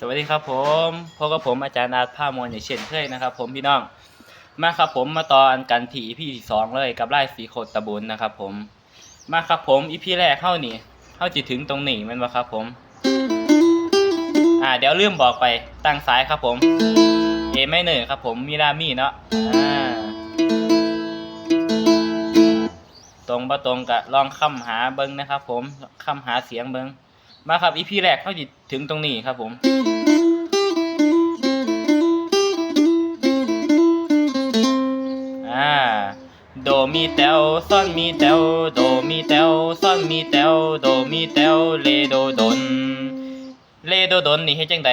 สวัสดีครับผมพบกับผมอาจารย์อาร์ตภาพมวลอย่างเช่นเคยนะครับ ผมพี่น้อง มาครับผมมาตอนกันที่ EP ที่สองเลยกับไล่สีโคตรตะบุญนะครับ ผม มาครับผม EP แรกเข้านี่เข้าจิถึงตรงนี้มันวะครับผม อ่า เดี๋ยวลืมบอกไปตั้งสายครับผม A ไม่เหนื่อยครับ ผมมีรามีเนาะอ่าตรงบ่ตรงกะลองค้ำหาเบิ้งนะครับ ผมค้ำหาเสียงเบิ้ง มาครับ EP แรกเขาจิถึงตรงนี้ครับผมอ่าโดมีเตวซ่อนมีเตวโดมีเตวซ่อนมีเตวโดมีเตวเลโดดนเลโดดนนี่เฮ็ดจังได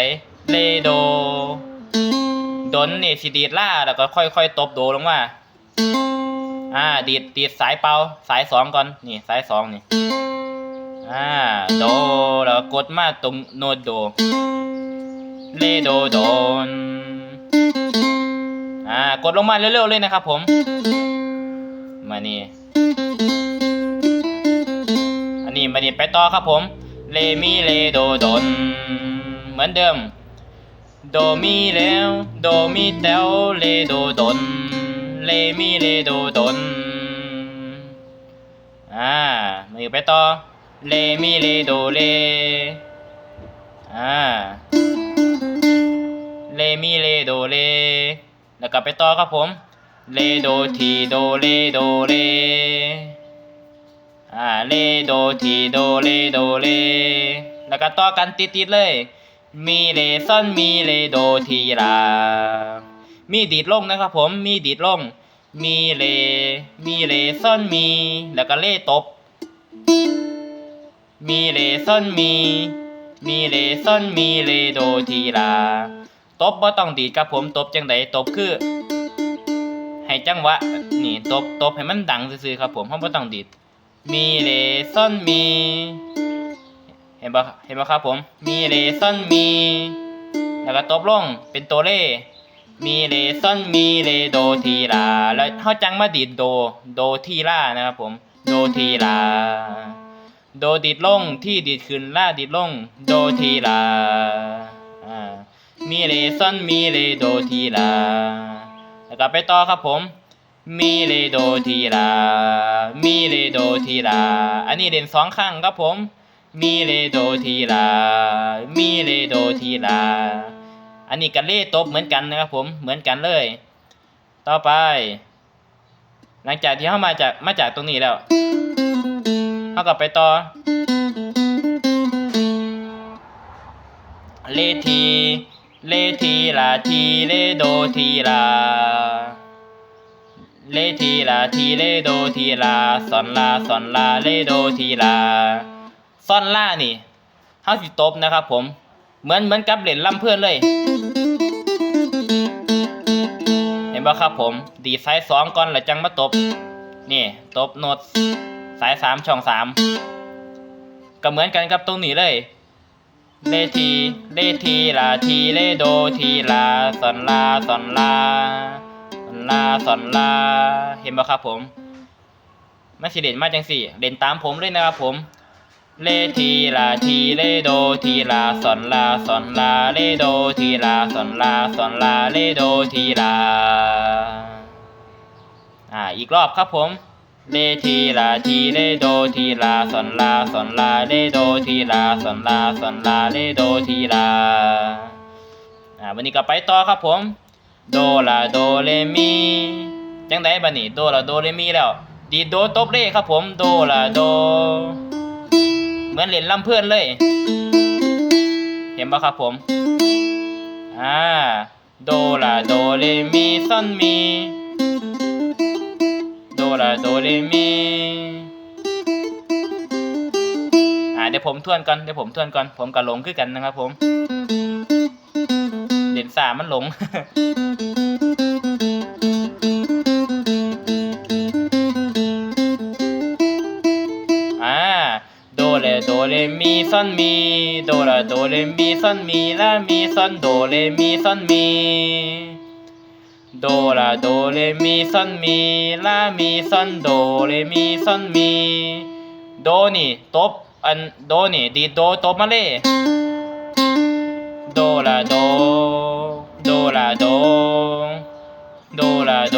เลโดดนนี่สิดีดล่าแล้วก็ค่อยๆตบโดลงมาอ่าดีดดีดสายเป่าสายสองก่อนนี่สายสองนี่ อ่าโดแล้วกดมาตรงโน้ตโดเลโดโดนอ่ากดลงมาเร็วๆเลยนะครับผม มานี่อันนี้มานี่ไปต่อครับผมเลมีเลโดดนเหมือนเดิมโดมีแล้วโดมีแตวเลโดดนเลมีเลโดดนอ่ามาอยู่ไปต่อ เลมีเลโดเลอ่าเลมีเลโดเลแล้วก็ไปต่อครับผมเลโดทีโดเลโดเลอ่าเลโดทีโดเลโดเลแล้วก็ต่อกันติดๆเลย มีเลซ่อนมีเลโดทีลามีดีดลงนะครับผมมีดีดลง มีเล มีเลซ่อนมี แล้วก็เลตบ มีเลซอนมี มีเลซอนมีเลโดทีลา ตบบ่ต้องดีดครับผมตบจังไดตบคือ ให้จังหวะนี่ตบตบให้มันดังซื่อๆครับผมเพราะบ่ต้องดีดมีเลซอนมี เห็นบ่เห็นบ่ครับผม มีเลซอนมี แล้วก็ตบลงเป็นตัวเลมีเลซอนมีเลโดทีลา แล้วเฮาจังมาดีดโด โดทีลานะครับผม โดทีลา โดดีดลงที่ดีดขึ้นล่าดีดลง โดทีลาอ่ามีเลซอนมีเลโดทีลาแล้วก็ไปต่อครับผม มีเลโดทีลา มีเลโดทีลา อันนี้เด่นสองครั้งครับผม มีเลโดทีลา มีเลโดทีลา อันนี้กับเล่ตบเหมือนกันนะครับผม เหมือนกันเลย ต่อไป หลังจากที่เข้ามาจากมาจากตรงนี้แล้ว เขาก็ไปต่อ เลที เลทีลาทีเลโดทีลา เลทีลาทีเลโดทีลาสอนลาสอนลาเลโดทีลาซอนลานี่เฮาสิตบนะครับผม เหมือนเหมือนกับเล่นลำเพื่อนเลย เห็นบ่ครับผม ดีดสายสองก่อนแล้วจังมาตบ นี่ ตบโน้ต สายสามช่องสามก็เหมือนกันกับตรงนี้เลยเลทีเลทีลาทีเลโดทีลาสอนลาสอนลาสอนลาสอนลา เห็นบ่ครับผมไม่สิเด่นมากจังสี่เด่นตามผมเลยนะครับผมเลทีลาทีเลโดทีลาสอนลาสอนลาเลโดทีลาสอนลาสอนลาเลโดทีลาอ่าอีกรอบครับผม เลทีลาทีเลโดทีลาสอนลาสอนลาเลโดทีลาสอนลาสอนลาเลโดทีลาอ่าวันนี้ก็ไปต่อครับผม โดลาโดเลมีจังไดบัดนี้โดลาโดเลมีแล้วดีดโดตบเลครับผมโดลาโด เหมือนเล่นลำเพื่อนเลย เห็นปะครับผมอ่าโดลาโดเลมีซอนมี โดลาโดเรมีอ่าเดี๋ยวผมทวนก่อนเดี๋ยวผมทวนก่อนผมกับหลงคือกันนะครับ ผมเด่นสามันหลงอ่าโดเลโดเลมีซอนมีโดลาโดเลมีซอนมีลามีซอนโดเลมีซอนมี โดลาโดเลมีซอนมีลามีซอนโดเลมีซอนมี โดนี่ตบอันโดนี่ดีโดตบมาเลยโดลาโด โดลาโด โดลาโด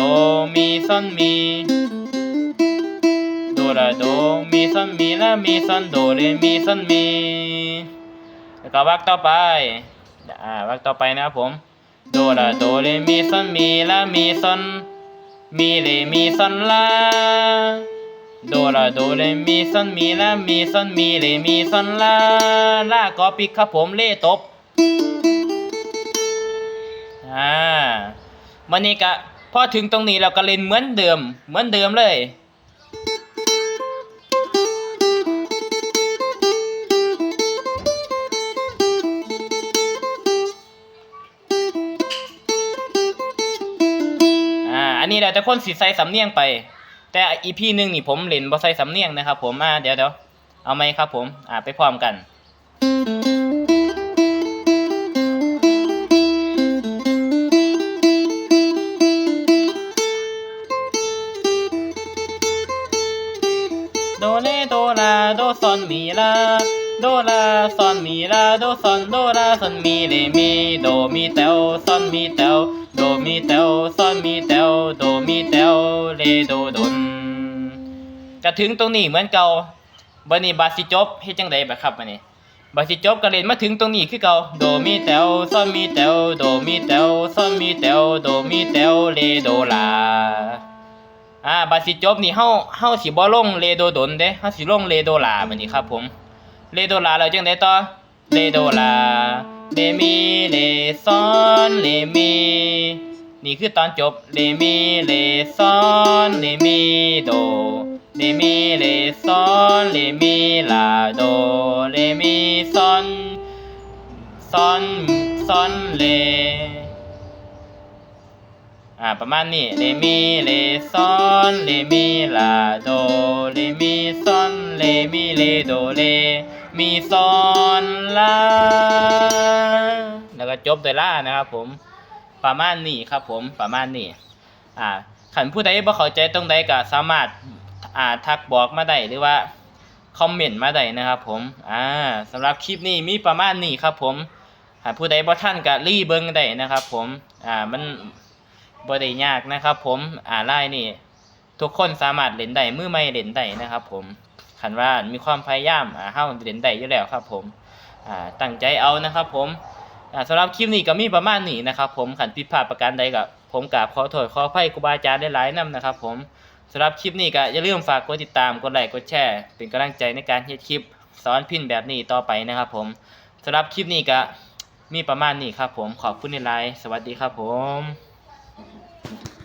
มีซอนมี โดลาโดมีซอนมีและมีซอนโดเรมีซอนมี แล้วก็วรรคต่อไปอ่าวรรคต่อไปนะครับผม โดลาโดเรมีซอนมีและมีซอนมีเรมีซอนลาโดลาโดเรมีซอนมีและมีซอนมีเรมีซอนลาลาก็ปิกครับผมเล่ตบอ่าวันนี้ก็พอถึงตรงนี้เราก็เล่นเหมือนเดิม เหมือนเดิมเลย อันนี้เราจะคนสีใส่สำเนียงไป แต่อีพีหนึ่งนี่ผมเล่นบ่ใส่สำเนียงนะครับผมอ่าเดี๋ยวเดี๋ยวเอาไหมครับผมอ่าไปพร้อมกันโดเลโดลาโดซอนมีลาโดลาซอนมีลาโดซอนโดลาซอนมีเรมีโดมีเตวซอนมีเตว มีเตวซอนมีเตวโดมีเตวเลโดดนจะถึงตรงนี้เหมือนเก่าบัดนี้บาสิจบเฮ็ดจังไดบัดครับบัดนี้บาสิจบก็เล่นมาถึงตรงนี้คือเก่าโดมีเตวซอนมีเตวโดมีเตวซอนมีเตวโดมีเตวเลโดลาอ่าบัดสิจบนี่เฮาเฮาสิบ่ลงเลโดดนเด้เฮาสิลงเลโดลาบัดนี้ครับผมเลโดลาแล้วจังไดต่อเลโดลาเลมีเลซอนเลมี นี่คือตอนจบเลมีเลซอนเลมีโดเลมีเลซอนเลมีลาโดเลมีซอนซอนซอนเลอ่าประมาณนี้เรมีเรซอนเรมีลาโดเรมีซอนเรมีเรโดเรมีซอนลาแล้วก็จบด้วยลานะครับผม ประมาณนี้ครับผมประมาณนี้อ่าขันผู้ใดบ่เข้าใจตรงใดก็สามารถอ่าทักบอกมาได้หรือว่าคอมเมนต์มาได้นะครับผมอ่าสำหรับคลิปนี้มีประมาณนี้ครับผมหากผู้ใดบ่ทันก็รีเบิ่งได้นะครับผมอ่ามันบ่ได้ยากนะครับผมอ่าไล่นี่ทุกคนสามารถเล่นได้มือใหม่เล่นได้นะครับผมคันว่ามีความพยายามอ่าเฮาเล่นได้อยู่แล้วครับผมอ่าตั้งใจเอานะครับผม สำหรับคลิปนี้ก็มีประมาณนี้นะครับผมขันติดพลาดประการใดก็ผมกราบขอโทษขออภัยครูบาอาจารย์หลายนํนะครับผมสำหรับคลิปนี้ก็อย่าลืมฝากกดติดตามกดไลค์กดแชร์เป็นกำลังใจในการเฮ็ดคลิปสอนพินแบบนี้ต่อไปนะครับผมสำหรับคลิปนี้ก็มีประมาณนี้ครับผมขอบคุณในไลน์สวัสดีครับผม